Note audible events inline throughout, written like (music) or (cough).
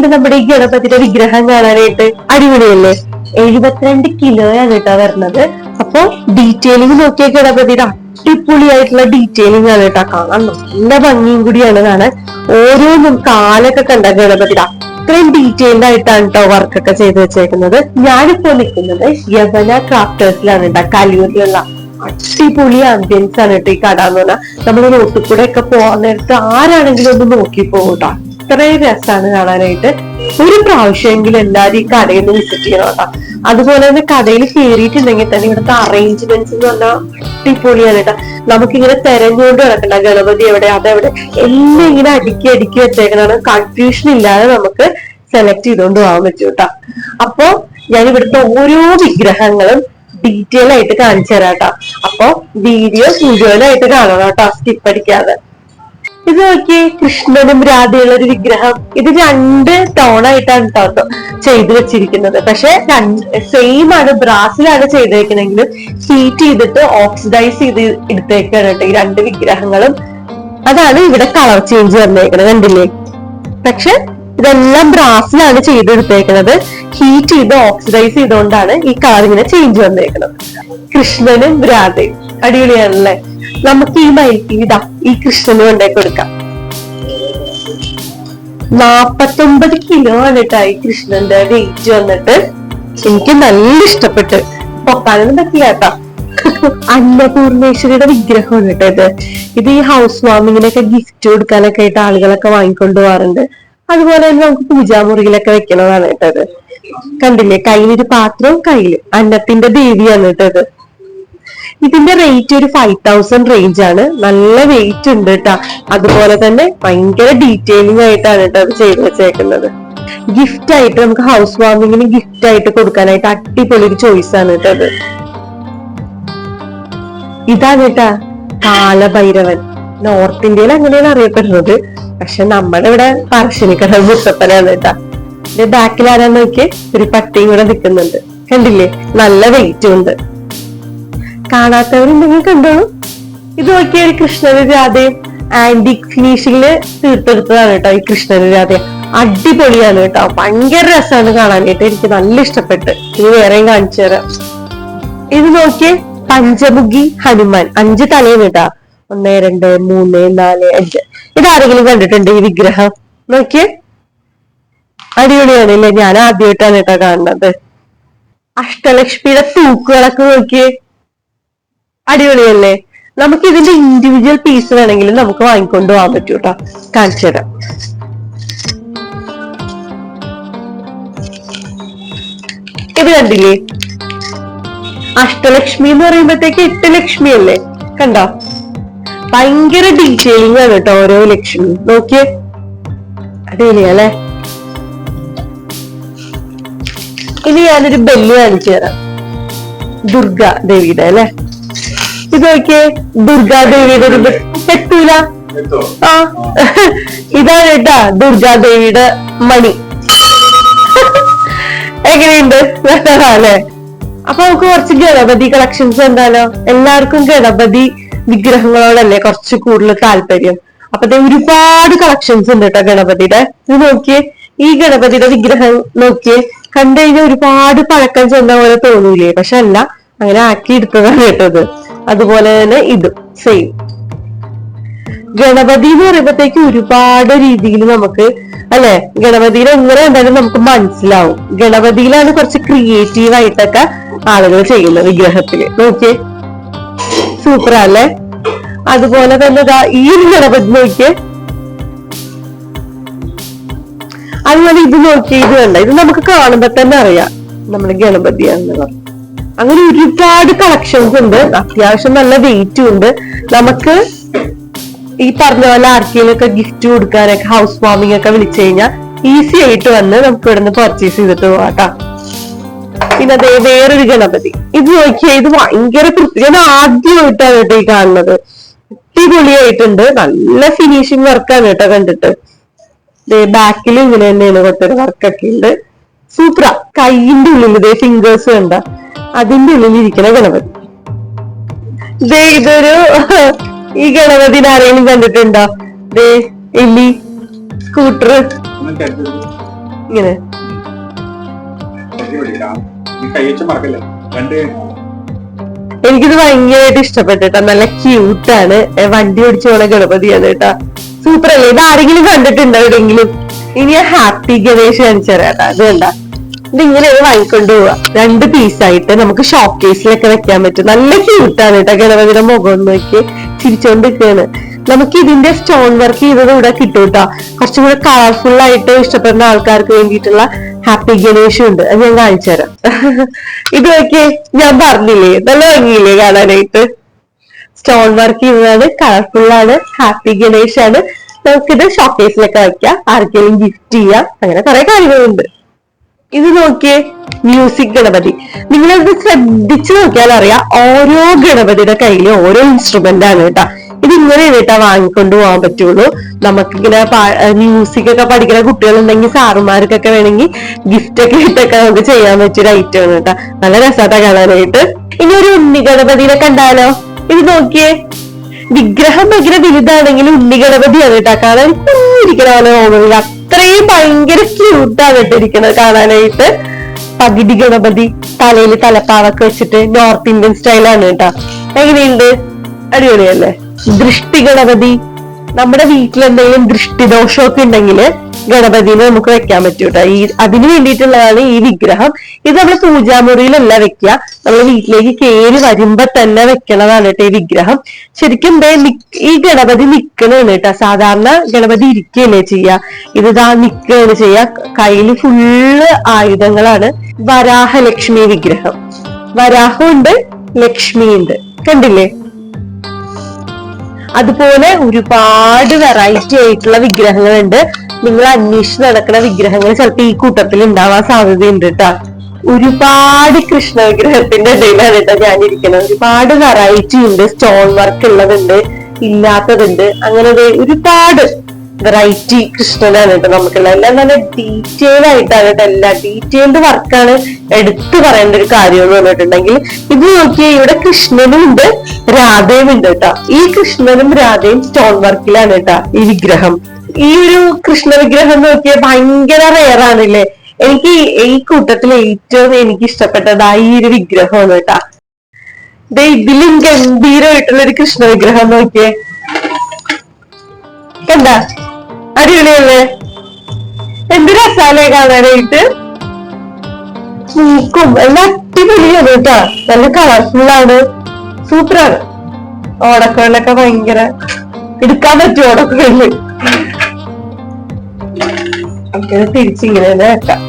എങ്ങനെയുണ്ട് നമ്മുടെ ഈ ഗണപതിയുടെ വിഗ്രഹം കാണാനായിട്ട്? അടിപൊളിയല്ലേ? എഴുപത്തിരണ്ട് കിലോയാണ് കേട്ടോ വരുന്നത്. അപ്പൊ ഡീറ്റെയിലിംഗ് നോക്കിയ ഗണപതിയുടെ അടിപൊളിയായിട്ടുള്ള ഡീറ്റെയിലിംഗ് ആണ് കേട്ടോ കാണാൻ. നല്ല ഭംഗിയും കൂടിയാണ് കാണാൻ. ഓരോന്നും കാലൊക്കെ കണ്ട ഗണപതിയുടെ അത്രയും ഡീറ്റെയിൽഡ് ആയിട്ടാണ് കേട്ടോ വർക്കൊക്കെ ചെയ്ത് വെച്ചേക്കുന്നത്. ഞാനിപ്പോ നിൽക്കുന്നത് യവന ക്രാഫ്റ്റേഴ്സിലാണ് കേട്ടോ. കലിയൂരിലുള്ള അടിപൊളി ആംബിയൻസ് ആണ് കേട്ടോ ഈ കട എന്ന് പറഞ്ഞാൽ. നമ്മൾ റോട്ടിൽ കൂടെ ഒക്കെ പോകാൻ നേരത്ത് ആരാണെങ്കിലും ഒന്ന് നോക്കി പോകട്ടോ അത്രയും രസമാണ് കാണാനായിട്ട്. ഒരു പ്രാവശ്യമെങ്കിലും എല്ലാരും ഈ കടയിൽ നിന്ന് വിസിറ്റ് ചെയ്യണം കേട്ടോ. അതുപോലെ തന്നെ കടയിൽ കയറിയിട്ടുണ്ടെങ്കിൽ തന്നെ ഇവിടുത്തെ അറേഞ്ച്മെന്റ്സ് എന്ന് പറഞ്ഞാൽ അടിപൊളിയാണ് കേട്ടോ. നമുക്കിങ്ങനെ തെരഞ്ഞുകൊണ്ട് നടക്കണ്ട. ഗണപതി എവിടെ അതെവിടെ എല്ലാം ഇങ്ങനെ അടുക്കി അടുക്കി വെച്ചേക്കണാണ് കൺഫ്യൂഷൻ ഇല്ലാതെ നമുക്ക് സെലക്ട് ചെയ്തുകൊണ്ട് പോകാൻ പറ്റും കേട്ടോ. അപ്പോ ഞാൻ ഇവിടുത്തെ ഓരോ വിഗ്രഹങ്ങളും ഡീറ്റെയിൽ ആയിട്ട് കാണിച്ചു തരാം കേട്ടോ. അപ്പൊ വീഡിയോ മുഴുവനായിട്ട് കാണണം കേട്ടോ. സ്കിപ്പ് അടിക്കാതെ. ഇത് നോക്കിയേ കൃഷ്ണനും രാധയുള്ള ഒരു വിഗ്രഹം. ഇത് രണ്ട് ടോണായിട്ടാണ് കേട്ടോ ചെയ്തു വെച്ചിരിക്കുന്നത്. പക്ഷെ സെയിം ആണ് ബ്രാസിലാണ് ചെയ്തേക്കണെങ്കിലും ഹീറ്റ് ചെയ്തിട്ട് ഓക്സിഡൈസ് ചെയ്ത് എടുത്തേക്കാണ് കേട്ടോ ഈ രണ്ട് വിഗ്രഹങ്ങളും. അതാണ് ഇവിടെ കളർ ചേഞ്ച് വന്നേക്കണത് കണ്ടില്ലേ? പക്ഷെ ഇതെല്ലാം ബ്രാസിലാണ് ചെയ്തെടുത്തേക്കുന്നത് ഹീറ്റ് ചെയ്ത് ഓക്സിഡൈസ് ചെയ്തുകൊണ്ടാണ് ഈ കളർ ഇങ്ങനെ ചേഞ്ച് വന്നേക്കുന്നത് കൃഷ്ണനും രാധയും. അടിപൊളിയാണല്ലേ? നമുക്ക് ഈ മൈക്ക് ഇതാ ഈ കൃഷ്ണന് കൊണ്ടേ കൊടുക്കാം. നാപ്പത്തൊമ്പത് കിലോ ആണ് കേട്ടോ ഈ കൃഷ്ണന്റെ വെയിറ്റ് വന്നിട്ട്. എനിക്ക് നല്ല ഇഷ്ടപ്പെട്ട്. പൊക്കാനൊന്നും പറ്റില്ല കേട്ടോ അന്നപൂർണേശ്വരിയുടെ വിഗ്രഹമാണ് കേട്ടോ ഇത്. ഇത് ഈ ഹൗസ് വാമിങ്ങിനൊക്കെ ഗിഫ്റ്റ് കൊടുക്കാനൊക്കെ ആയിട്ട് ആളുകളൊക്കെ വാങ്ങിക്കൊണ്ട് പോകാറുണ്ട് അതുപോലെ തന്നെ നമുക്ക് പൂജാമുറിയിലൊക്കെ വെക്കണതാണ് കേട്ടോ ഇത്. കണ്ടില്ലേ? കയ്യിലൊരു പാത്രവും കയ്യിൽ. അന്നത്തിന്റെ ദേവിയാണ് കേട്ടോ ഇത്. ഇതിന്റെ റേറ്റ് ഒരു ഫൈവ് തൗസൻഡ് റേഞ്ച് ആണ്. നല്ല വെയിറ്റ് ഉണ്ട് കേട്ടോ അതുപോലെ തന്നെ ഭയങ്കര ഡീറ്റെയിലിംഗ് ആയിട്ടാണ് കേട്ടോ അത് ചെയ്ത് വെച്ചേക്കുന്നത്. ഗിഫ്റ്റ് ആയിട്ട് നമുക്ക് ഹൗസ് വാർമിങ്ങിന് ഗിഫ്റ്റ് ആയിട്ട് കൊടുക്കാനായിട്ട് അടിപൊളി ഒരു ചോയ്സ് ആണ് കേട്ടോ അത്. ഇതാണ് കേട്ടാ കാലഭൈരവൻ. നോർത്ത് ഇന്ത്യയിൽ അങ്ങനെയാണ് അറിയപ്പെടുന്നത്? പക്ഷെ നമ്മുടെ ഇവിടെ പറശ്ശിനിക്കട മുത്തപ്പനാണ് കേട്ടാ ഇതിന്റെ ബാക്കിൽ ആരാന്ന് നോക്കിയേ? ഒരു പട്ടിയും കൂടെ നിൽക്കുന്നുണ്ട്. കണ്ടില്ലേ? നല്ല വെയിറ്റും ഉണ്ട്. കാണാത്തവരുണ്ടെങ്കിൽ കണ്ടോളൂ ഇത് നോക്കിയ ഒരു കൃഷ്ണനും രാധയും ആന്റിക് ഫിനിഷിങ്ങിൽ തീർത്തെടുത്തതാണ് കേട്ടോ ഈ കൃഷ്ണനും രാധ അടിപൊളിയാണ് കേട്ടോ. ഭയങ്കര രസമാണ് കാണാനായിട്ട് എനിക്ക് നല്ല ഇഷ്ടപ്പെട്ട്. ഇത് വേറെയും കാണിച്ചു തരാം. ഇത് നോക്കിയേ പഞ്ചമുഖി ഹനുമാൻ. അഞ്ച് തലയും കേട്ടാ. ഒന്ന് രണ്ട് മൂന്ന് നാല് അഞ്ച്. ഇതാരെങ്കിലും കണ്ടിട്ടുണ്ട് ഈ വിഗ്രഹം? നോക്കിയേ. അടിപൊളിയാണ് അല്ലേ ഞാൻ ആദ്യമായിട്ടാണ് കേട്ടോ കാണുന്നത്. അഷ്ടലക്ഷ്മിയുടെ തൂക്കുകളൊക്കെ നോക്കിയേ. അടിപൊളിയല്ലേ നമുക്ക് ഇതിന്റെ ഇൻഡിവിജ്വൽ പീസ് വേണമെങ്കിലും നമുക്ക് വാങ്ങിക്കൊണ്ട് പോകാൻ പറ്റൂ കേട്ടോ കാണിച്ചു തരാം. ഇത് കണ്ടില്ലേ? അഷ്ടലക്ഷ്മി എന്ന് പറയുമ്പോഴത്തേക്ക് എട്ട് ലക്ഷ്മി അല്ലേ? കണ്ടോ? ഭയങ്കര ഡീറ്റെയിലിംഗ് ആണ് കേട്ടോ ഓരോ ലക്ഷ്മി. നോക്കിയേ. അടിപൊളിയല്ലേ ഇനി ഞാനൊരു ബെല്ല് കാണിച്ചു തരാം. ദുർഗ ദേവിയുടെ അല്ലെ? ഇത് നോക്കിയേ ദുർഗാദേവിയുടെ ഒരു പെട്ടൂല ആ. ഇതാണ് കേട്ടാ ദുർഗാദേവിയുടെ മണി. എങ്ങനെയുണ്ട്? നല്ലതാണല്ലേ? അപ്പൊ നമുക്ക് കുറച്ച് ഗണപതി കളക്ഷൻസ് എന്താലോ എല്ലാവർക്കും ഗണപതി വിഗ്രഹങ്ങളോടല്ലേ കുറച്ച് കൂടുതൽ താല്പര്യം. അപ്പൊ ഒരുപാട് കളക്ഷൻസ് ഉണ്ട് കേട്ടോ ഗണപതിയുടെ. ഇത് നോക്കിയേ ഈ ഗണപതിയുടെ വിഗ്രഹം നോക്കിയേ കണ്ടു കഴിഞ്ഞാൽ ഒരുപാട് പഴക്കം ചെന്ന പോലെ തോന്നൂലേ? പക്ഷെ അല്ല അങ്ങനെ ആക്കി എടുത്തതാണ് കേട്ടത്. അതുപോലെ തന്നെ ഇതും സെയിം ഗണപതി എന്ന് പറയുമ്പോഴത്തേക്ക് ഒരുപാട് രീതിയിൽ നമുക്ക് അല്ലെ? ഗണപതിയിൽ എങ്ങനെ എന്തായാലും നമുക്ക് മനസ്സിലാവും. ഗണപതിയിലാണ് കുറച്ച് ക്രിയേറ്റീവ് ആയിട്ടൊക്കെ ആളുകൾ ചെയ്യുന്നത് വിഗ്രഹത്തിൽ. നോക്കിയേ. സൂപ്പർ അല്ലേ അതുപോലെ തന്നെ ഈ ഒരു ഗണപതി നോക്കിയേ. അതുപോലെ ഇത് നോക്കിയേ ഇത് ഇത് നമുക്ക് കാണുമ്പോ തന്നെ അറിയാം. നമ്മുടെ ഗണപതിയാണെന്ന് അങ്ങനെ ഒരുപാട് കളക്ഷൻസ് ഉണ്ട്. അത്യാവശ്യം നല്ല വെയിറ്റും ഉണ്ട്. നമുക്ക് ഈ പറഞ്ഞ പോലെ ആർക്കെങ്കിലും ഒക്കെ ഗിഫ്റ്റ് കൊടുക്കാനൊക്കെ ഹൗസ് വാമിംഗ് ഒക്കെ വിളിച്ചു കഴിഞ്ഞാൽ ഈസി ആയിട്ട് വന്ന് നമുക്ക് ഇവിടുന്ന് പർച്ചേസ് ചെയ്തിട്ട് പോവാട്ടാ. പിന്നെ അതേ വേറൊരു ഗണപതി. ഇത് നോക്കിയാൽ ഇത് ഭയങ്കര ഞാൻ ആദ്യമായിട്ടാണ് കേട്ടോ ഈ കാണുന്നത്. അടിപൊളിയായിട്ടുണ്ട്. നല്ല ഫിനിഷിങ് വർക്കാണ് കേട്ടോ കണ്ടിട്ട്. ബാക്കിൽ ഇങ്ങനെ തന്നെയാണ് കുറച്ചൊരു വർക്കൊക്കെ ഉണ്ട്. സൂപ്പറാ കൈയിന്റെ ഉള്ളിൽ ഇതേ ഫിംഗേഴ്സ് കണ്ട? അതിന്റെ ഉള്ളിലിരിക്കണ ഗണപതി. ദേ ഇതൊരു ഈ ഗണപതിനെ ആരെങ്കിലും കണ്ടിട്ടുണ്ടോ? ദേ എലി സ്കൂട്ടർ ഇങ്ങനെ. എനിക്കിത് ഭയങ്കരമായിട്ട് ഇഷ്ടപ്പെട്ടിട്ടാ. നല്ല ക്യൂട്ടാണ്. വണ്ടി ഓടിച്ചു പോണ ഗണപതിയാണ് കേട്ടാ. സൂപ്പർ അല്ലേ ഇത് ആരെങ്കിലും കണ്ടിട്ടുണ്ടോ എവിടെയെങ്കിലും ഇനി ഹാപ്പി ഗണേഷ് കാണിച്ചു തരാട്ടാ അത് കണ്ട. ഇത് ഇങ്ങനെ വാങ്ങിക്കൊണ്ട് പോവാ. രണ്ട് പീസായിട്ട് നമുക്ക് ഷോപ്പ് കേസിലൊക്കെ വെക്കാൻ പറ്റും. നല്ല ക്യൂട്ടാണ് കേട്ടോ ഗണപതിയുടെ മുഖം നോക്കി ചിരിച്ചോണ്ടിരിക്കുകയാണ് നമുക്ക് ഇതിന്റെ സ്റ്റോൺ വർക്ക് ചെയ്തത് ഇവിടെ കിട്ടും കേട്ടോ കുറച്ചും കൂടെ കളർഫുൾ ആയിട്ട് ഇഷ്ടപ്പെടുന്ന ആൾക്കാർക്ക് വേണ്ടിയിട്ടുള്ള ഹാപ്പി ഗണേഷും ഉണ്ട്. അത് ഞാൻ കാണിച്ചു തരാം. (laughs) ഇത് നോക്കിയേ ഞാൻ പറഞ്ഞില്ലേ? നല്ല ഭംഗിയില്ലേ കാണാനായിട്ട്? സ്റ്റോൺ വർക്ക് ചെയ്തതാണ് കളർഫുൾ ആണ് ഹാപ്പി ഗണേഷ് ആണ് നമുക്കിത് ഷോക്കേസിലൊക്കെ വെക്കാം. ആർക്കെങ്കിലും ഗിഫ്റ്റ് ചെയ്യാം. അങ്ങനെ കുറെ കാര്യങ്ങളുണ്ട്. ഇത് നോക്കിയേ മ്യൂസിക് ഗണപതി. നിങ്ങളത് ശ്രദ്ധിച്ചു നോക്കിയാൽ അറിയാം ഓരോ ഗണപതിയുടെ കയ്യിൽ ഓരോ ഇൻസ്ട്രുമെന്റ് ആണ് കേട്ടാ. ഇത് ഇങ്ങനെ കേട്ടാ വാങ്ങിക്കൊണ്ട് പോകാൻ പറ്റുള്ളൂ. നമുക്കിങ്ങനെ മ്യൂസിക് ഒക്കെ പഠിക്കുന്ന കുട്ടികളുണ്ടെങ്കിൽ സാറുമാർക്കൊക്കെ വേണമെങ്കിൽ ഗിഫ്റ്റ് ഒക്കെ ഇട്ടൊക്കെ നമുക്ക് ചെയ്യാൻ പറ്റിയൊരു ഐറ്റം ആണ് കേട്ടാ. നല്ല രസാട്ട കാണാനായിട്ട്. ഇനി ഒരു ഉണ്ണി ഗണപതിനെ കണ്ടാലോ? ഇത് നോക്കിയേ. വിഗ്രഹം ഭയങ്കര വലുതാണെങ്കിൽ ഉണ്ണി ഗണപതിയാണ് കേട്ടാ. കാണാൻ ഇരിക്കണ പോലെ തോന്നുന്നില്ല. അത്രയും ഭയങ്കര ക്യൂട്ടാണ് കേട്ടോ കാണാനായിട്ട്. പകുതി ഗണപതി തലയിൽ തലപ്പാവൊക്കെ വെച്ചിട്ട് നോർത്ത് ഇന്ത്യൻ സ്റ്റൈലാണ് കേട്ടോ. എങ്ങനെയുണ്ട്? അടിപൊളിയല്ലേ? ദൃഷ്ടി ഗണപതി. നമ്മുടെ വീട്ടിൽ എന്തെങ്കിലും ദൃഷ്ടിദോഷമൊക്കെ ഉണ്ടെങ്കിൽ ഗണപതിനെ നമുക്ക് വെക്കാൻ പറ്റും കേട്ടോ ഈ അതിന് വേണ്ടിയിട്ടുള്ളതാണ് ഈ വിഗ്രഹം. ഇത് നമ്മൾ പൂജാമുറിയിലല്ല വെക്കുക. നമ്മൾ വീട്ടിലേക്ക് കയറി വരുമ്പോ തന്നെ വെക്കണതാണ് കേട്ടോ ഈ വിഗ്രഹം. ശരിക്കും ഈ ഗണപതി നിക്കണാണ് കേട്ടോ സാധാരണ ഗണപതി ഇരിക്കുകയല്ലേ ചെയ്യാ. ഇത് ഇതാ നിക്കുകയാണ് ചെയ്യാ. കയ്യിൽ ഫുള്ള് ആയുധങ്ങളാണ്. വരാഹലക്ഷ്മി വിഗ്രഹം. വരാഹമുണ്ട് ലക്ഷ്മിയുണ്ട് കണ്ടില്ലേ? അതുപോലെ ഒരുപാട് വെറൈറ്റി ആയിട്ടുള്ള വിഗ്രഹങ്ങളുണ്ട്. നിങ്ങൾ അന്വേഷിച്ച് നടക്കുന്ന വിഗ്രഹങ്ങൾ ചിലപ്പോ ഈ കൂട്ടത്തിൽ ഉണ്ടാവാൻ സാധ്യതയുണ്ട് കേട്ടാ ഒരുപാട് കൃഷ്ണ വിഗ്രഹത്തിന്റെ ഇടയിലാണ് കേട്ടോ ഞാനിരിക്കുന്നത് ഒരുപാട് വെറൈറ്റി ഉണ്ട്. സ്റ്റോൺ വർക്ക് ഉള്ളതുണ്ട് ഇല്ലാത്തതുണ്ട്. അങ്ങനെ ഒരുപാട് വെറൈറ്റി കൃഷ്ണനാണ് കേട്ടോ നമുക്കുള്ള എല്ലാം നല്ല ഡീറ്റെയിൽ ആയിട്ടാണ് കേട്ടോ എല്ലാ ഡീറ്റെയിൽഡ് വർക്കാണ് എടുത്തു പറയേണ്ട ഒരു കാര്യം എന്ന് പറഞ്ഞിട്ടുണ്ടെങ്കിൽ ഇത് നോക്കിയാൽ ഇവിടെ കൃഷ്ണനും ഉണ്ട് രാധയും ഉണ്ട് കേട്ടോ. ഈ കൃഷ്ണനും രാധയും സ്റ്റോൺ വർക്കിലാണ് കേട്ടോ ഈ വിഗ്രഹം. ഈ ഒരു കൃഷ്ണ വിഗ്രഹം നോക്കിയാൽ ഭയങ്കര റെയർ ഇല്ലേ എനിക്ക് ഈ കൂട്ടത്തിൽ ഏറ്റവും എനിക്ക് ഇഷ്ടപ്പെട്ടത് ആ ഈ ഒരു വിഗ്രഹമാണ് കേട്ടാ. ഇതിലും ഗംഭീരമായിട്ടുള്ള ഒരു കൃഷ്ണ വിഗ്രഹം നോക്കിയേ. കണ്ട? അടിപൊളിയല്ലേ? എന്ത് രസാലേ കാണാനായിട്ട്? എല്ലാം അടിപൊളിയാണ് കേട്ടാ. നല്ല കളർഫുൾ ആണ്. സൂപ്പറാണ്. ഓടക്കുകളിലൊക്കെ ഭയങ്കര എടുക്കാൻ പറ്റും ഓടക്കുകളിൽ അങ്ങനെ തിരിച്ചിങ്ങനെ തന്നെ വെക്കാം.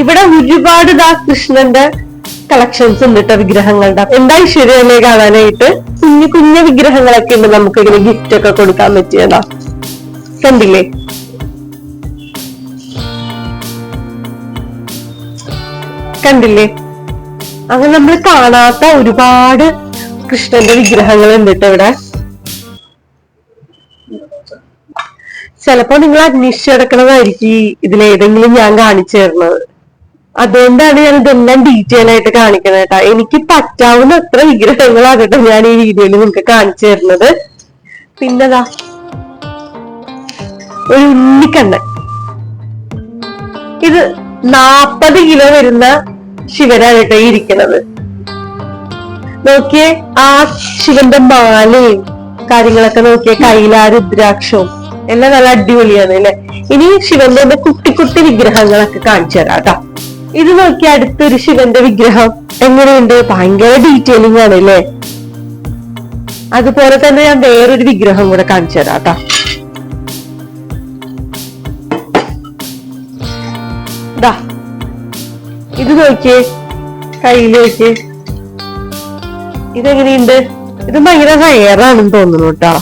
ഇവിടെ ഒരുപാട് ദാ കൃഷ്ണന്റെ കളക്ഷൻസ് ഉണ്ട് കേട്ടോ വിഗ്രഹങ്ങളുടെ. എന്താ ഐശ്വര്യല്ലേ കാണാനായിട്ട്? കുഞ്ഞു കുഞ്ഞു വിഗ്രഹങ്ങളൊക്കെ ഉണ്ട്. നമുക്ക് ഇങ്ങനെ ഗിഫ്റ്റ് ഒക്കെ കൊടുക്കാൻ പറ്റിയതാ. കണ്ടില്ലേ? കണ്ടില്ലേ? അങ്ങനെ നമ്മൾ കാണാത്ത ഒരുപാട് കൃഷ്ണന്റെ വിഗ്രഹങ്ങൾ ഉണ്ട് കേട്ടോ ഇവിടെ. ചിലപ്പോ നിങ്ങൾ അന്വേഷിച്ച് കിടക്കണതായിരിക്കും ഇതിലേതെങ്കിലും ഞാൻ കാണിച്ചു തരുന്നത്. അതുകൊണ്ടാണ് ഞാൻ ഇതെല്ലാം ഡീറ്റെയിൽ ആയിട്ട് കാണിക്കുന്നത് കേട്ടോ. എനിക്ക് പറ്റാവുന്ന അത്ര വിഗ്രഹങ്ങളാകട്ടെ ഞാൻ ഈ വീഡിയോയിൽ നിങ്ങൾക്ക് കാണിച്ചു തരുന്നത്. പിന്നെതാ ഒരു ഉണ്ണിക്കണ്ണൻ. ഇത് നാപ്പത് കിലോ വരുന്ന ശിവനാണ് കേട്ടോ ഇരിക്കുന്നത് നോക്കിയേ ആ ശിവന്റെ മാലയും കാര്യങ്ങളൊക്കെ നോക്കിയേ കൈലാ രുദ്രാക്ഷവും എല്ലാം നല്ല അടിപൊളിയാണ് അല്ലെ? ഇനി ശിവന്റെ കുട്ടി കുട്ടി വിഗ്രഹങ്ങളൊക്കെ കാണിച്ചു തരാം കേട്ടോ. ഇത് നോക്കി അടുത്തൊരു ശിവന്റെ വിഗ്രഹം എങ്ങനെയുണ്ട്? ഭയങ്കര ഡീറ്റെയിലിംഗ് ആണ് അല്ലേ? അതുപോലെ തന്നെ ഞാൻ വേറൊരു വിഗ്രഹം കൂടെ കാണിച്ചു തരാം കേട്ടോ. ദാ. ഇത് നോക്കിയേ. കയ്യിൽ നോക്കിയേ. ഇതെങ്ങനെയുണ്ട്? ഇത് ഭയങ്കര റയറാണെന്ന് തോന്നുന്നു കേട്ടോ.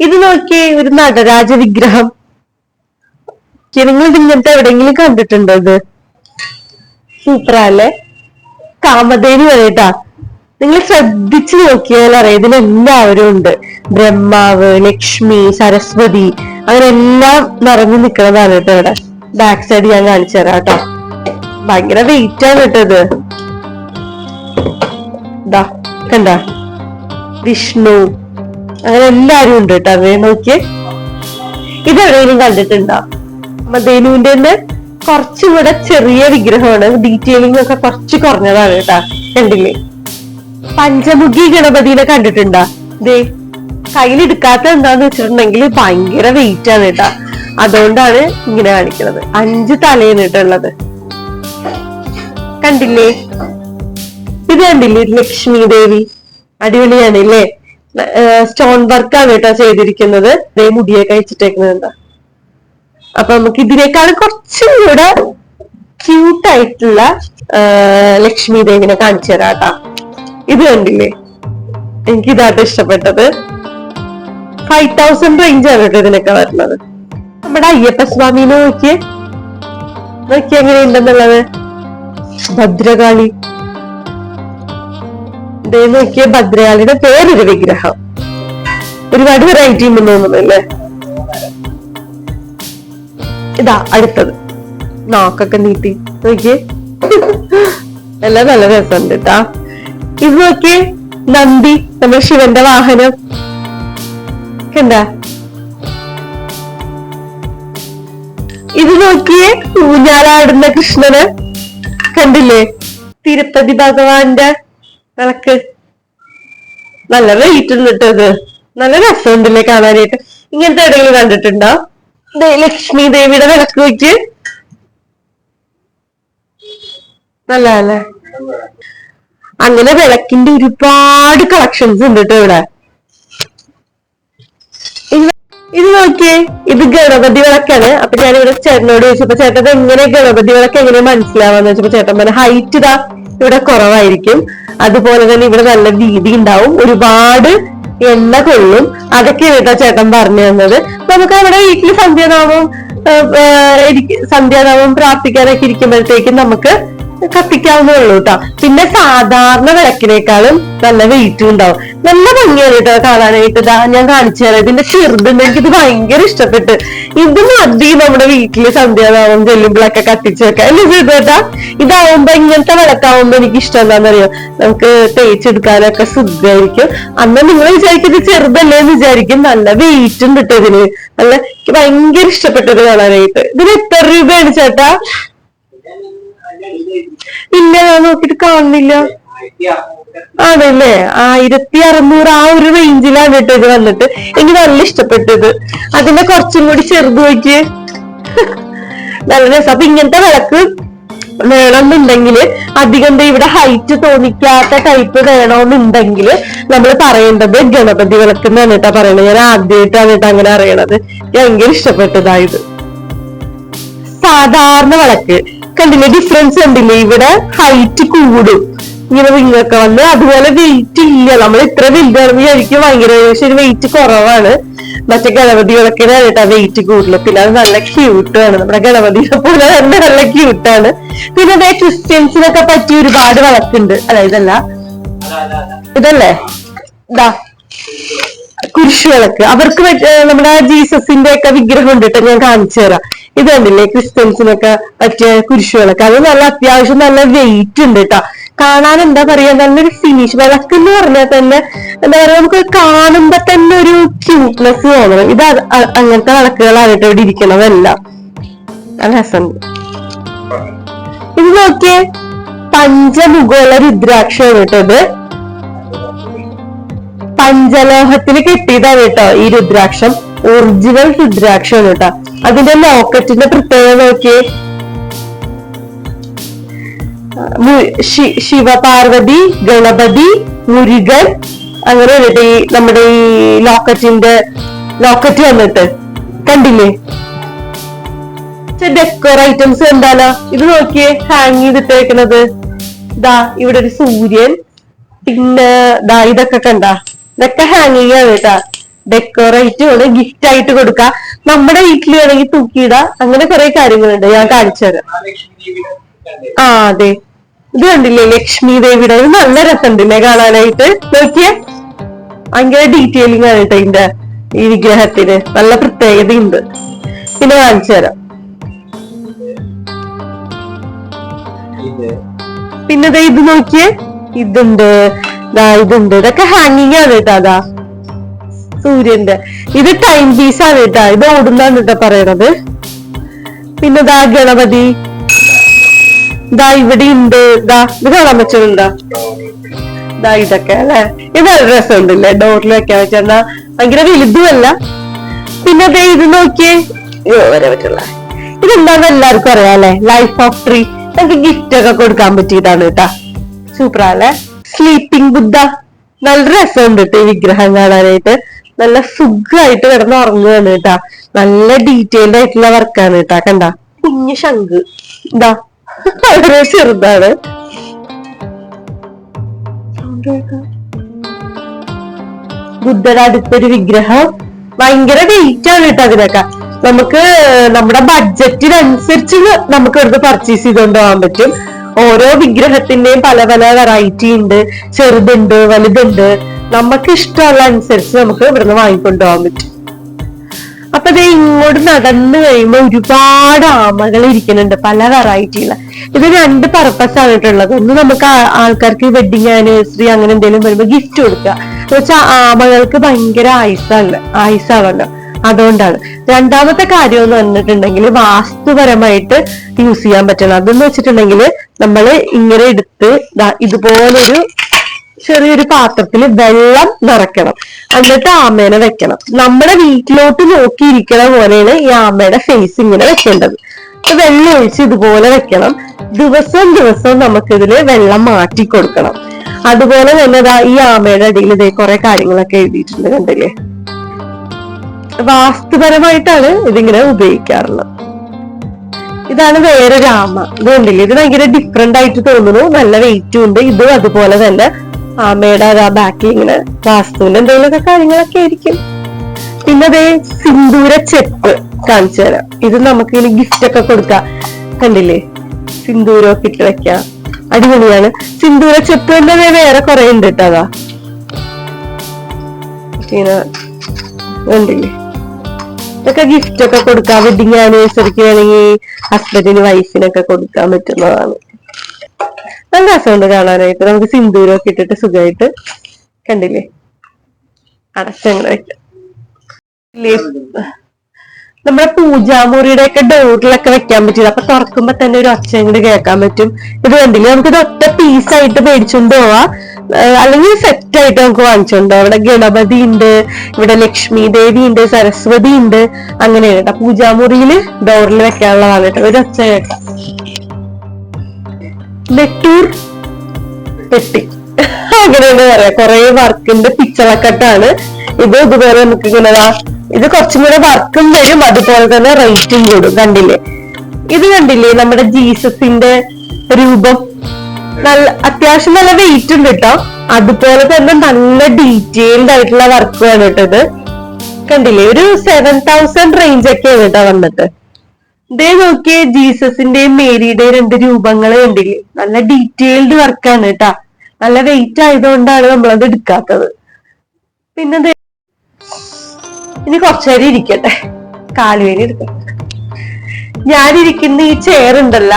ഇത് നോക്കിയേ ഒരു നടരാജ വിഗ്രഹം. നിങ്ങൾ ഇങ്ങനത്തെ എവിടെയെങ്കിലും കണ്ടിട്ടുണ്ടോ ഇത്? സൂപ്പറല്ലേ കാമധേനു വരെട്ടാ നിങ്ങൾ ശ്രദ്ധിച്ചു നോക്കിയാൽ അറിയാം ഇതിലെല്ലാവരും ഉണ്ട്. ബ്രഹ്മാവ് ലക്ഷ്മി സരസ്വതി അങ്ങനെ എല്ലാം നിറഞ്ഞു നിൽക്കുന്നതാണ് കേട്ടോ ഇവിടെ. ബാക്ക് സൈഡ് ഞാൻ കാണിച്ചു തരാം കേട്ടോ. ഭയങ്കര വെയിറ്റ് ആണ് കേട്ടത് കണ്ട? വിഷ്ണു. അങ്ങനെ എല്ലാരും ഉണ്ട് കേട്ടോ അതേ നോക്കിയേ. ഇതെവിടെയെങ്കിലും കണ്ടിട്ടുണ്ടോ? മതേനുവിന്റെ തന്നെ കുറച്ചും കൂടെ ചെറിയ വിഗ്രഹമാണ്. ഡീറ്റെയിലിംഗ് ഒക്കെ കുറച്ച് കുറഞ്ഞതാണ് കേട്ടാ കണ്ടില്ലേ? പഞ്ചമുഖി ഗണപതിനെ കണ്ടിട്ടുണ്ടാ? ദേ കയ്യിലെടുക്കാത്ത എന്താന്ന് വെച്ചിട്ടുണ്ടെങ്കിൽ ഭയങ്കര വെയിറ്റ് ആണ് കേട്ടാ. അതുകൊണ്ടാണ് ഇങ്ങനെ കാണിക്കുന്നത് അഞ്ച് തലയാണ് കണ്ടില്ലേ? ഇത് കണ്ടില്ലേ ലക്ഷ്മി ദേവി? അടിപൊളിയാണ് ഇല്ലേ സ്റ്റോൺ വർക്കാണ് കേട്ടോ ചെയ്തിരിക്കുന്നത്. ദേ മുടിയൊക്കെ വെച്ചിട്ടേക്കുന്നത് എന്താ അപ്പൊ നമുക്ക് ഇതിനേക്കാൾ കുറച്ചും കൂടെ ക്യൂട്ട് ആയിട്ടുള്ള ആ, ലക്ഷ്മി ദേവിനെ കാണിച്ചു തരാം കേട്ടാ. ഇത് കണ്ടില്ലേ? എനിക്ക് ഇതായിട്ട് ഇഷ്ടപ്പെട്ടത്. ഫൈവ് തൗസൻഡ് റേഞ്ച് ആണ് കേട്ടോ ഇതിനൊക്കെ വരുന്നത്. നമ്മുടെ അയ്യപ്പ സ്വാമിനെ നോക്കിയേ നോക്കി എങ്ങനെയുണ്ടെന്നുള്ളത്. ഭദ്രകാളി. ദേ നോക്കിയ ഭദ്രകാളിയുടെ പേരൊരു വിഗ്രഹം. ഒരുപാട് വെറൈറ്റി ഉണ്ടെന്ന് തോന്നുന്നല്ലേ ഇതാ അടുത്തത്. നോക്കൊക്കെ നീട്ടി. നോക്കിയേ. എല്ലാം നല്ല രസമുണ്ട് കേട്ടാ ഇത് നോക്കിയേ നന്ദി നമ്മുടെ ശിവന്റെ വാഹനം. കണ്ട ഇത് നോക്കിയേ ഊഞ്ഞാലാടുന്ന കൃഷ്ണന്. കണ്ടില്ലേ? തിരുപ്പതി ഭഗവാന്റെ വിളക്ക്. നല്ല വെയിറ്റ് ഉണ്ട് ഇത്. നല്ല രസമുണ്ടല്ലേ കാണാനായിട്ട്. ഇങ്ങനത്തെ എവിടെയെങ്കിലും കണ്ടിട്ടുണ്ടോ? ലക്ഷ്മി ദേവിയുടെ വിളക്ക് വെച്ച് നല്ല അല്ലേ അങ്ങനെ വിളക്കിന്റെ ഒരുപാട് കളക്ഷൻസ് ഉണ്ട് കേട്ടോ ഇവിടെ. ഇത് നോക്കിയേ ഇത് ഗണപതി വിളക്കാണ് അപ്പൊ ഞാൻ ഇവിടെ ചേട്ടനോട് ചോദിച്ചപ്പോ ചേട്ടൻ എങ്ങനെ ഗണപതി വിളക്ക് എങ്ങനെ മനസ്സിലാവാന്ന് വെച്ചപ്പോ ചേട്ടൻ പറഞ്ഞ ഹൈറ്റ് ഇതാ ഇവിടെ കുറവായിരിക്കും. അതുപോലെ തന്നെ ഇവിടെ നല്ല വീതി ഉണ്ടാവും. ഒരുപാട് എണ്ണ കൊള്ളും. അതൊക്കെ കേട്ടോ ചേട്ടൻ പറഞ്ഞു തന്നത്. നമുക്ക് അവിടെ വീട്ടിൽ സന്ധ്യാനാമം സന്ധ്യാനാമം പ്രാർത്ഥിക്കാനൊക്കെ ഇരിക്കുമ്പോഴത്തേക്കും നമുക്ക് കത്തിക്കാവുന്നേ ഉള്ളൂ കേട്ടോ പിന്നെ സാധാരണ വിളക്കിനേക്കാളും നല്ല വെയിറ്റും ഉണ്ടാവും. നല്ല ഭംഗിയാണ് കേട്ടോ കാണാനായിട്ട്. ഞാൻ കാണിച്ചു തരാം. ഇതിന്റെ ചെറുതുണ്ട് ഇത് ഭയങ്കര ഇഷ്ടപ്പെട്ട്. ഇത് മതി നമ്മുടെ വീട്ടിൽ സന്ധ്യാതാവും ചെല്ലുമ്പോഴൊക്കെ കത്തിച്ചു വെക്കാം അല്ലേ ചെയ്തേട്ടാ ഇതാവുമ്പോ ഇങ്ങനത്തെ വിളക്കാവുമ്പോ എനിക്ക് ഇഷ്ടം എന്താണെന്നറിയോ? നമുക്ക് തേച്ചെടുക്കാനൊക്കെ സുഖമായിരിക്കും അന്ന് നിങ്ങൾ വിചാരിക്കുന്നത് ചെറുതല്ലേ എന്ന് വിചാരിക്കും. നല്ല വെയിറ്റ് ഉണ്ട് കേട്ടോ ഇതിന്. നല്ല എനിക്ക് ഭയങ്കര ഇഷ്ടപ്പെട്ടത് കാണാനായിട്ട്. ഇതിന് എത്ര രൂപയാണ് ചേട്ടാ? ഇല്ല ഞാൻ നോക്കിട്ട് കാണുന്നില്ല. ആണല്ലേ? ആയിരത്തി അറുന്നൂറ് ആ ഒരു റേഞ്ചിലാണ് കേട്ടോ ഇത് വന്നിട്ട്. എനിക്ക് നല്ല ഇഷ്ടപ്പെട്ടത്. അതിന്റെ കുറച്ചും കൂടി ചെറുത് നോക്കി നല്ല രസം. അപ്പൊ ഇങ്ങനത്തെ വിളക്ക് വേണമെന്നുണ്ടെങ്കിൽ അധികം ഇവിടെ ഹൈറ്റ് തോന്നിക്കാത്ത ടൈപ്പ് വേണമെന്നുണ്ടെങ്കിൽ നമ്മൾ പറയേണ്ടത് ഗണപതി വിളക്ക് എന്നാണ് പറഞ്ഞിട്ടാ പറയണത്. ഞാൻ ആദ്യമായിട്ടാണ് കേട്ടോ അങ്ങനെ അറിയണത്. ഭയങ്കര ഇഷ്ടപ്പെട്ടതായത് സാധാരണ വിളക്ക്. കണ്ടില്ലേ? ഡിഫറൻസ് കണ്ടില്ലേ? ഇവിടെ ഹൈറ്റ് കൂടും. ഇങ്ങനെ വിങ്ങൊക്കെ വന്ന് അതുപോലെ വെയിറ്റ് ഇല്ല. നമ്മൾ ഇത്ര വലുതാണെന്ന് വിചാരിക്കും ഭയങ്കര പക്ഷെ ഒരു വെയിറ്റ് കുറവാണ്. മറ്റേ ഗണപതികളൊക്കെ കേട്ടോ വെയിറ്റ് കൂടുതൽ പിന്നെ അത് നല്ല ക്യൂട്ടാണ് നമ്മുടെ ഗണപതിയെ പോലെ തന്നെ നല്ല ക്യൂട്ടാണ് പിന്നെ അതേ ക്രിസ്ത്യൻസിനൊക്കെ പറ്റി ഒരുപാട് വിളക്കുണ്ട് അല്ല ഇതല്ല. ഇതാ. കുരിശുവിളക്ക് അവർക്ക് നമ്മുടെ ജീസസിന്റെ ഒക്കെ വിഗ്രഹം ഉണ്ട് ഞാൻ കാണിച്ചു തരാം. ഇത് കണ്ടില്ലേ? ക്രിസ്ത്യൻസിനൊക്കെ പറ്റിയ കുരിശുകളൊക്കെ. അത് നല്ല അത്യാവശ്യം നല്ല വെയിറ്റ് ഉണ്ട് കേട്ടോ കാണാൻ എന്താ പറയാ? നല്ലൊരു ഫിനിഷ് വിളക്ക് എന്ന് പറഞ്ഞാൽ തന്നെ എന്താ പറയാ? നമുക്ക് കാണുമ്പോ തന്നെ ഒരു ക്യൂട്ട്നെസ് തോന്നണം. ഇത് അങ്ങനത്തെ വിളക്കുകളാണ് കേട്ടോ ഇവിടെ ഇരിക്കണതെല്ലാം ഇത് നോക്കിയേ. പഞ്ചമുഖമുള്ള രുദ്രാക്ഷമാണ് കേട്ടോ ഇത്. പഞ്ചലോഹത്തിൽ കെട്ടിയതാണ് കേട്ടോ ഈ രുദ്രാക്ഷം. ഒറിജിനൽ രുദ്രാക്ഷമാണ് കേട്ടോ അതിന്റെ ലോക്കറ്റിന്റെ പ്രത്യേകത നോക്കിയേ. ശിവ പാർവതി ശിവപാർവതി ഗണപതി മുരുകൻ അങ്ങനെ വന്നിട്ട് ഈ നമ്മുടെ ഈ ലോക്കറ്റിന്റെ ലോക്കറ്റ് വന്നിട്ട് കണ്ടില്ലേ? ഡെക്കോർ ഐറ്റംസ് എന്താണോ? ഇത് നോക്കിയേ ഹാങ് ചെയ്തിട്ടേക്കണത്. ദാ ഇവിടെ ഒരു സൂര്യൻ. പിന്നെ ദാ ഇതൊക്കെ കണ്ട. ഇതൊക്കെ ഹാങ്ങിങ് ആണ് കേട്ടാ. ഡെക്കോറേറ്റ് ഗിഫ്റ്റ് ആയിട്ട് കൊടുക്ക. നമ്മുടെ വീട്ടിൽ വേണമെങ്കിൽ തൂക്കിയിടാ. അങ്ങനെ കുറെ കാര്യങ്ങളുണ്ട്. ഞാൻ കാണിച്ചു തരാം. ആ അതെ. ഇത് കണ്ടില്ലേ? ലക്ഷ്മി ദേവിയുടെ ഇത് നല്ല രസമുണ്ടല്ലേ കാണാനായിട്ട്. നോക്കിയേ. ഭയങ്കര ഡീറ്റെയിലിംഗ് ആണ് കേട്ടോ ഇതിന്റെ ഈ വിഗ്രഹത്തിന്. നല്ല പ്രത്യേകതയുണ്ട്. പിന്നെ കാണിച്ചു തരാം. പിന്നെ ഇത് നോക്കിയേ. ഇതുണ്ട്. ഇതുണ്ട്. ഇതൊക്കെ ഹാങ്ങിങ് ആണ് കേട്ടോ അതാ. സൂര്യന്റെ. ഇത് ടൈം പീസ് ആണ് കേട്ടാ ഇത് ഓടുന്നാണ് കേട്ടോ പറയണത്. പിന്നെ ദാ ഗണപതി. ദാ ഇവിടെ ഉണ്ട്. ദാ ഇത് കാണാൻ പറ്റുന്നുണ്ടോ? ദാ ഇതൊക്കെ അല്ലെ? ഇത് നല്ല രസമുണ്ടല്ലേ? ഡോറിൽ വെക്കാൻ വെച്ചാ ഭയങ്കര വലുതുമല്ല. പിന്നെ ദേ ഇത് നോക്കിയേ. വരെ പറ്റുള്ള ഇതെന്താന്ന് എല്ലാവർക്കും അറിയാം അല്ലെ? ലൈഫ് ഓഫ് ട്രീ നമുക്ക് ഗിഫ്റ്റ് ഒക്കെ കൊടുക്കാൻ പറ്റിയതാണ് കേട്ടാ സൂപ്പർ അല്ലേ? സ്ലീപ്പിംഗ് ബുദ്ധ നല്ല രസമുണ്ട് കേട്ടോ ഈ വിഗ്രഹം കാണാനായിട്ട്. നല്ല സുഖമായിട്ട് കിടന്ന് ഉറങ്ങുകയാണ് കേട്ടാ നല്ല ഡീറ്റെയിൽഡ് ആയിട്ടുള്ള വർക്കാണ് കേട്ടാ കണ്ട? കുഞ്ഞു ശംഖ്. ഇതാ വളരെ ചെറുതാണ്. ബുദ്ധയുടെ അടുത്തൊരു വിഗ്രഹം. ഭയങ്കര വെയിറ്റ് ആണ് കേട്ടോ അതിനൊക്കെ. നമുക്ക് നമ്മുടെ ബഡ്ജറ്റിനനുസരിച്ച് നമുക്ക് ഇവിടുന്ന് പർച്ചേസ് ചെയ്തുകൊണ്ട് പോകാൻ പറ്റും. ഓരോ വിഗ്രഹത്തിന്റെയും പല പല വെറൈറ്റി ഉണ്ട്. ചെറുതുണ്ട് വലുതുണ്ട്. നമുക്ക് ഇഷ്ടമുള്ള അനുസരിച്ച് നമുക്ക് ഇവിടുന്ന് വാങ്ങിക്കൊണ്ടുപോകാൻ പറ്റും. അപ്പൊ ദേ ഇങ്ങോട്ട് നടന്നു കഴിയുമ്പോ ഒരുപാട് ആമകൾ ഇരിക്കുന്നുണ്ട് പല വെറൈറ്റിയുള്ള ഇത് രണ്ട് പർപ്പസ് ആയിട്ടുള്ളത് ഒന്ന് നമുക്ക് ആൾക്കാർക്ക് വെഡിങ് ആനിവേഴ്സറി അങ്ങനെ എന്തെങ്കിലും വരുമ്പോൾ ഗിഫ്റ്റ് കൊടുക്കുക. എന്ന് വെച്ചാൽ ആമകൾക്ക് ഭയങ്കര ആയുസാണ് ആയുസാവല്ലോ അതുകൊണ്ടാണ്. രണ്ടാമത്തെ കാര്യം എന്ന് പറഞ്ഞിട്ടുണ്ടെങ്കിൽ വാസ്തുപരമായിട്ട് യൂസ് ചെയ്യാൻ പറ്റണം. അതെന്ന് വെച്ചിട്ടുണ്ടെങ്കിൽ നമ്മൾ ഇങ്ങനെ എടുത്ത് ഇതുപോലൊരു ചെറിയൊരു പാത്രത്തിൽ വെള്ളം നിറയ്ക്കണം. എന്നിട്ട് ആമേനെ വെക്കണം. നമ്മുടെ വീട്ടിലോട്ട് നോക്കിയിരിക്കണ പോലെയാണ് ഈ ആമയുടെ ഫേസ് ഇങ്ങനെ വെക്കേണ്ടത്. അപ്പൊ വെള്ളം ഒഴിച്ച് ഇതുപോലെ വെക്കണം. ദിവസം ദിവസവും നമുക്കിതിൽ വെള്ളം മാറ്റി കൊടുക്കണം. അതുപോലെ തന്നെ ഈ ആമയുടെ അടിയിൽ ഇതേ കുറെ കാര്യങ്ങളൊക്കെ എഴുതിയിട്ടുണ്ട് കണ്ടില്ലേ? വാസ്തുപരമായിട്ടാണ് ഇതിങ്ങനെ ഉപയോഗിക്കാറുള്ളത്. ഇതാണ് വേറൊരു ആമ. ഇത് കണ്ടില്ലേ? ഇത് ഭയങ്കര ഡിഫറെന്റ് ആയിട്ട് തോന്നുന്നു. നല്ല വെയിറ്റും ഉണ്ട്. ഇതും അതുപോലെ തന്നെ ആമയുടെ ആ ബാക്കിൽ ഇങ്ങനെ വാസ്തുവിന്റെ എന്തെങ്കിലുമൊക്കെ കാര്യങ്ങളൊക്കെ ആയിരിക്കും. പിന്നെ അതേ സിന്ദൂര ചെപ്പ് കാണിച്ചു തരാം. ഇത് നമുക്ക് ഇനി ഗിഫ്റ്റ് ഒക്കെ കൊടുക്കാം. കണ്ടില്ലേ? സിന്ദൂരമൊക്കെ ഇട്ട് വെക്കാം. അടിപൊളിയാണ്. സിന്ദൂര ചെപ്പ് തന്നെ വേറെ കുറെ ഉണ്ട് കേട്ടോ അതാ. കണ്ടില്ലേ? ഇതൊക്കെ ഗിഫ്റ്റ് ഒക്കെ കൊടുക്കാം. വെഡിങ് ആനിവേഴ്സറിക്ക് വേണമെങ്കിൽ ഹസ്ബൻഡിന് വൈഫിനൊക്കെ കൊടുക്കാൻ പറ്റുന്നതാണ്. നല്ല രസമുണ്ട് കാണാനായിട്ട്. നമുക്ക് സിന്ദൂരമൊക്കെ ഇട്ടിട്ട് സുഖമായിട്ട് കണ്ടില്ലേ? അടച്ചങ്ങനെ വെക്കാം? നമ്മുടെ പൂജാമുറിയുടെ ഒക്കെ ഡോറിലൊക്കെ വെക്കാൻ പറ്റില്ല. അപ്പൊ തുറക്കുമ്പോ തന്നെ ഒരു ഒച്ച ഇങ്ങോട്ട് കേൾക്കാൻ പറ്റും. ഇത് കണ്ടില്ലേ? നമുക്ക് ഇത് ഒറ്റ പീസായിട്ട് മേടിച്ചോണ്ട് പോവാ. അല്ലെങ്കിൽ സെറ്റ് ആയിട്ട് നമുക്ക് വാങ്ങിച്ചോണ്ട് അവിടെ ഗണപതി ഉണ്ട് ഇവിടെ ലക്ഷ്മി ദേവി ഉണ്ട് സരസ്വതി ഉണ്ട് അങ്ങനെയാണ് കേട്ടോ. പൂജാമുറിയിൽ ഡോറിൽ വെക്കാനുള്ളതാണ് കേട്ടോ. ഒരു ഒച്ച കേൾക്കാം. നെട്ടൂർ പെട്ടി അങ്ങനെയാണ് പറയാ. കുറെ വർക്കിന്റെ പിച്ചളക്കെട്ടാണ്. ഇത് ഇതുപോലെ നമുക്ക് ഇങ്ങനെ ഇത് കുറച്ചും കൂടെ വർക്കും വരും. അതുപോലെ തന്നെ റേറ്റും കൂടും. കണ്ടില്ലേ? ഇത് കണ്ടില്ലേ? നമ്മുടെ ജീസസിന്റെ രൂപം. നല്ല അത്യാവശ്യം നല്ല വെയിറ്റ് ഉണ്ട് കേട്ടോ അതുപോലെ തന്നെ നല്ല ഡീറ്റെയിൽഡ് ആയിട്ടുള്ള വർക്കുമാണ് കേട്ടത് കണ്ടില്ലേ? ഒരു സെവൻ തൗസൻഡ് റേഞ്ച് ഒക്കെയാണ് കേട്ടോ വന്നിട്ട് ഇതേ നോക്കിയേ ജീസസിന്റെയും മേരിയുടെയും രണ്ട് രൂപങ്ങൾ കണ്ടില്ലേ? നല്ല ഡീറ്റെയിൽഡ് വർക്കാണ് കേട്ടാ. നല്ല വെയിറ്റ് ആയതുകൊണ്ടാണ് നമ്മളത് എടുക്കാത്തത്. പിന്നെ ഇനി കുറച്ചേരം ഇരിക്കട്ടെ. കാലുവേനി എടുക്കാം ഞാനിരിക്കുന്ന ഈ ചെയർ ഉണ്ടല്ല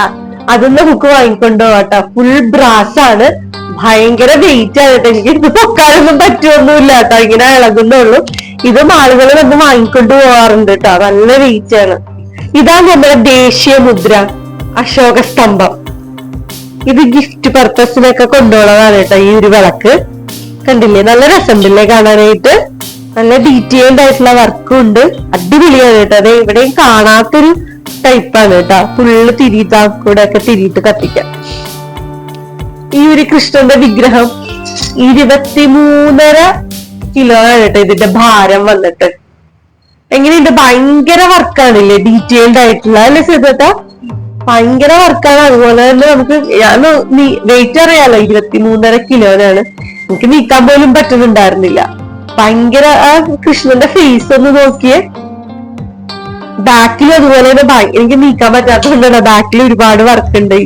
അതൊന്ന് നമുക്ക് വാങ്ങിക്കൊണ്ടു പോകട്ടോ ഫുൾ ബ്രാസ് ആണ്. ഭയങ്കര വെയിറ്റ് ആണ് കേട്ടോ. എനിക്ക് ഇത് പൊക്കാനൊന്നും പറ്റുമൊന്നുമില്ല കേട്ടോ. ഇങ്ങനെ ഇളകുന്നുള്ളൂ. ഇതും ആളുകൾ വന്ന് വാങ്ങിക്കൊണ്ട് പോവാറുണ്ട് കേട്ടോ. നല്ല വെയിറ്റ് ആണ്. ഇതാണ് നമ്മുടെ ദേശീയ മുദ്ര അശോക സ്തംഭം ഇത് ഗിഫ്റ്റ് പർപ്പസിനൊക്കെ കൊണ്ടുപോകുന്നതാണ് കേട്ടോ ഈ ഒരു വിളക്ക്. കണ്ടില്ലേ? നല്ല രസമുണ്ടല്ലേ കാണാനായിട്ട്? നല്ല ഡീറ്റെയിൽഡ് ആയിട്ടുള്ള വർക്കും ഉണ്ട്. അടിപൊളിയാണ് കേട്ടോ. അതെ ഇവിടെയും കാണാത്തൊരു ടൈപ്പാണ് കേട്ടോ. ഫുള്ള് തിരിയിട്ടാ കൂടെ ഒക്കെ തിരിയിട്ട് കത്തിക്കാം. ഈ ഒരു കൃഷ്ണന്റെ വിഗ്രഹം ഇരുപത്തിമൂന്നര കിലോ ആണ് കേട്ടോ ഇതിന്റെ ഭാരം വന്നിട്ട്. എങ്ങനെയുണ്ട്? ഭയങ്കര വർക്കാണില്ലേ? ഡീറ്റെയിൽഡ് ആയിട്ടുള്ള അല്ലെ സിദ്ധത്ത ഭയങ്കര വർക്കാണ്. അതുപോലെ തന്നെ നമുക്ക് ഞാൻ വെയിറ്റ് അറിയാലോ? ഇരുപത്തി മൂന്നര കിലോനാണ്. എനിക്ക് നീക്കാൻ പോലും പറ്റുന്നുണ്ടായിരുന്നില്ല. ഭയങ്കര ആ കൃഷ്ണന്റെ ഫേസ് ഒന്ന് നോക്കിയേ. ബാക്കിൽ അതുപോലെ തന്നെ എനിക്ക് നീക്കാൻ പറ്റാത്തതുകൊണ്ടാണ് ബാക്കിൽ ഒരുപാട് വർക്ക് ഉണ്ട്.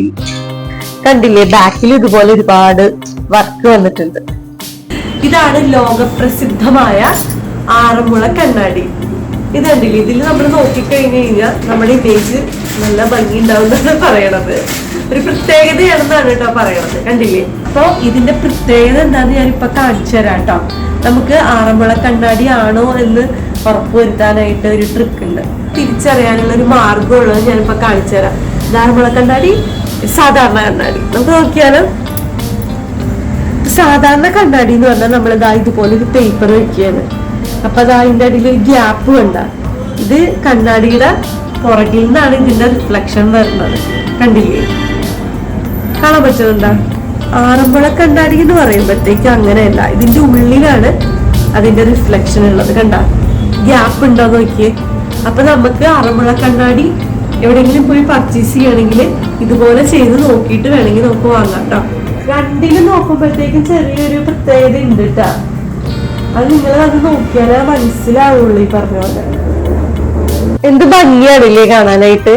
കണ്ടില്ലേ? ബാക്കിൽ ഇതുപോലെ ഒരുപാട് വർക്ക് വന്നിട്ടുണ്ട്. ഇതാണ് ലോകപ്രസിദ്ധമായ ആറന്മുള കണ്ണാടി. ഇത് കണ്ടില്ലേ? ഇതിൽ നമ്മൾ നോക്കിക്കഴിഞ്ഞു കഴിഞ്ഞാൽ നമ്മുടെ ഇമേജ് നല്ല ഭംഗി ഉണ്ടാവുന്നതാണ് പറയണത്. ഒരു പ്രത്യേകതയാണെന്നാണ് കേട്ടോ പറയണത്. കണ്ടില്ലേ? അപ്പോൾ ഇതിന്റെ പ്രത്യേകത എന്താന്ന് ഞാനിപ്പോൾ കാണിച്ചു തരാം കേട്ടോ. നമുക്ക് ആറന്മുള കണ്ണാടി ആണോ എന്ന് ഉറപ്പുവരുത്താനായിട്ട് ഒരു ട്രിക്ക് ഉണ്ട്. തിരിച്ച് തിരിച്ചറിയാനുള്ള ഒരു മാർഗമുള്ളത് ഞാനിപ്പോൾ കാണിച്ചു തരാം. ആറന്മുള കണ്ണാടി സാധാരണ കണ്ണാടി. നമുക്ക് നോക്കിയാലോ? സാധാരണ കണ്ണാടി എന്ന് പറഞ്ഞാൽ നമ്മൾ ഇതാ ഇതുപോലെ ഒരു പേപ്പർ വെക്കുകയാണ്. അപ്പൊ അത് അതിന്റെ അടിയിൽ ഒരു ഗ്യാപ്പ് കണ്ട. ഇത് കണ്ണാടിയുടെ പുറകിൽ നിന്നാണ് ഇതിന്റെ റിഫ്ലക്ഷൻ വരുന്നത്. കണ്ടില്ലേ? കാണാൻ പറ്റുന്നുണ്ടോ ആറന്മുള കണ്ണാടി എന്ന് പറയുമ്പോഴത്തേക്ക് അങ്ങനെയല്ല. ഇതിന്റെ ഉള്ളിലാണ് അതിന്റെ റിഫ്ലക്ഷൻ ഉള്ളത് കണ്ട. ഗ്യാപ്പ് ഉണ്ടോ നോക്കിയേ. അപ്പൊ നമുക്ക് ആറന്മുള കണ്ണാടി എവിടെയെങ്കിലും പോയി പർച്ചേസ് ചെയ്യണമെങ്കിൽ ഇതുപോലെ ചെയ്ത് നോക്കിയിട്ട് വേണമെങ്കിൽ നമുക്ക് വാങ്ങാം കേട്ടോ. രണ്ടിലും നോക്കുമ്പോഴത്തേക്കും ചെറിയൊരു പ്രത്യേകത ഉണ്ട് കേട്ടോ. അത് നിങ്ങൾ അത് നോക്കിയാലേ മനസ്സിലാവുള്ളൂ ഈ പറഞ്ഞ പോലെ. എന്ത് ഭംഗിയാണില്ലേ കാണാനായിട്ട്?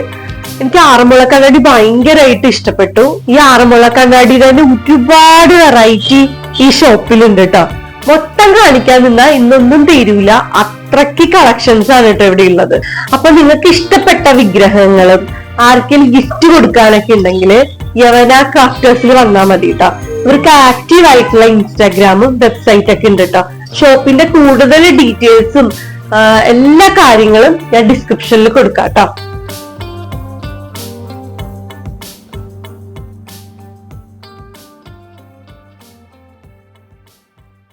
എനിക്ക് ആറന്മുള കണ്ണാടി ഭയങ്കരമായിട്ട് ഇഷ്ടപ്പെട്ടു. ഈ ആറന്മുള കണ്ണാടി തന്നെ ഒരുപാട് വെറൈറ്റി ഈ ഷോപ്പിലുണ്ട് കേട്ടോ മൊത്തം കാണിക്കാൻ നിന്നാ ഇന്നൊന്നും തീരൂല. അത്രയ്ക്ക് കളക്ഷൻസ് ആണ് കേട്ടോ ഇവിടെ ഉള്ളത്. അപ്പൊ നിങ്ങൾക്ക് ഇഷ്ടപ്പെട്ട വിഗ്രഹങ്ങളും ആർക്കെങ്കിലും ഗിഫ്റ്റ് കൊടുക്കാനൊക്കെ ഉണ്ടെങ്കിൽ യവന ക്രാഫ്റ്റേഴ്സിൽ വന്നാൽ മതി കേട്ടോ ഇവർക്ക് ആക്റ്റീവ് ആയിട്ടുള്ള ഇൻസ്റ്റാഗ്രാമും വെബ്സൈറ്റ് ഒക്കെ ഉണ്ട് കേട്ടോ ഷോപ്പിന്റെ കൂടുതൽ ഡീറ്റെയിൽസും എല്ലാ കാര്യങ്ങളും ഞാൻ ഡിസ്ക്രിപ്ഷനിൽ കൊടുക്കാം കേട്ടോ